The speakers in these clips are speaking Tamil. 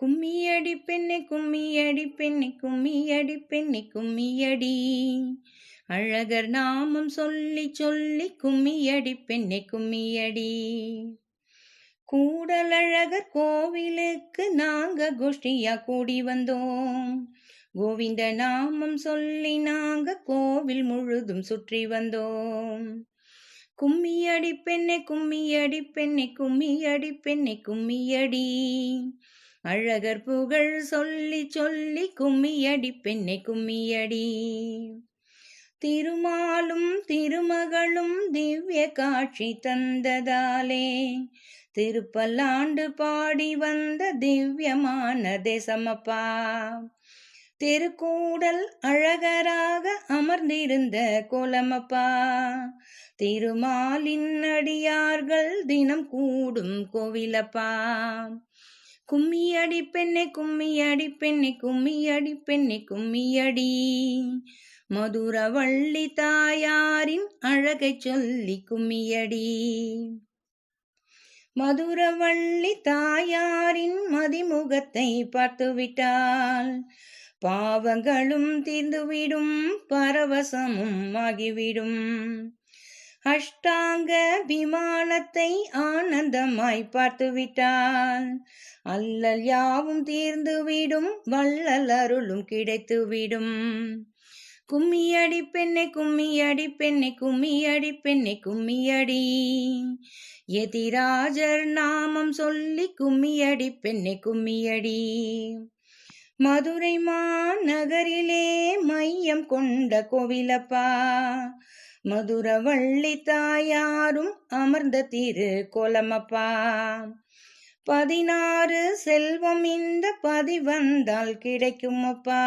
கும்மியடி பெண்ணே கும்மியடி பெண்ணே கும்மியடி பெண்ணே கும்மியடி. அழகர் நாமம் சொல்லி சொல்லி கும்மியடி பெண்ணே கும்மியடி. கூடலழகர் கோவிலுக்கு நாங்க கோஷ்டியா கூடி வந்தோம். கோவிந்த நாமம் சொல்லி நாங்க கோவில் முழுதும் சுற்றி வந்தோம். கும்மியடி பெண்ணே கும்மியடி பெண்ணே கும்மியடி பெண்ணே கும்மியடி. அழகர் புகழ் சொல்லி சொல்லி கும்மியடி பெண்ணை கும்மியடி. திருமாலும் திருமகளும் திவ்ய காட்சி தந்ததாலே திருப்பல்லாண்டு பாடி வந்த திவ்யமான தேசமப்பா. திருக்கூடல் அழகராக அமர்ந்திருந்த கோலமப்பா. திருமாலின் அடியார்கள் தினம் கூடும் கோவிலப்பா. கும்மியடி பெண்ணே கும்மியடி பெண்ணே கும்மியடி பெண்ணே கும்மியடி. மதுரவள்ளி தாயாரின் அழகை சொல்லி கும்மியடி. மதுரவள்ளி தாயாரின் மதிமுகத்தை பார்த்துவிட்டால் பாவங்களும் தீர்ந்துவிடும் பரவசமும் ஆகிவிடும். அஷ்டாங்க விமானத்தை ஆனந்தமாய் பார்த்து பார்த்துவிட்டால் அல்லல் யாவும் தீர்ந்துவிடும் வள்ளல் அருளும் கிடைத்துவிடும். கும்மியடி பெண்ணை கும்மியடி பெண்ணை கும்மியடி பெண்ணை கும்மியடி. எதிராஜர் நாமம் சொல்லி கும்மியடி பெண்ணை கும்மியடி. மதுரை மாநகரிலே மையம் கொண்ட கோவிலப்பா. மதுரவள்ளி தாயாரும் அமர்ந்த திரு கோலமப்பா. பதினாறு செல்வம் இந்த பதி வந்தால் கிடைக்கும் அப்பா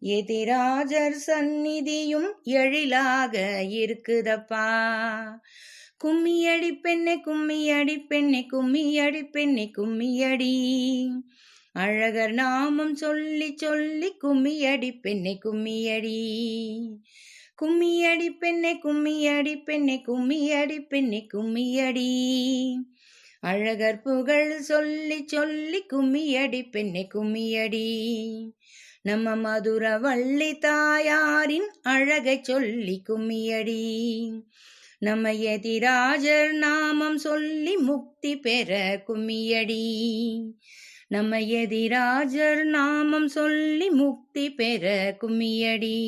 எதிராஜர் சந்நிதியும் எழிலாக இருக்குதப்பா. கும்மியடி பெண்ணே கும்மியடி பெண்ணே கும்மியடி பெண்ணே கும்மியடி. அழகர் நாமம் சொல்லி சொல்லி கும்மியடி பெண்ணை கும்மியடி. கும்மியடி பெண்ணை கும்மியடி பெண்ணை கும்மியடி பெண்ணை கும்மியடி. அழகர் புகழ் சொல்லி சொல்லி கும்மியடி பெண்ணை கும்மியடி. நம்ம மதுர வள்ளி தாயாரின் அழகை சொல்லி கும்மியடி. நம்ம எதிராஜர் நாமம் சொல்லி முக்தி பெற கும்மியடி. நம்ம எதிராஜர் நாமம் சொல்லி முக்தி பெற கும்மியடி.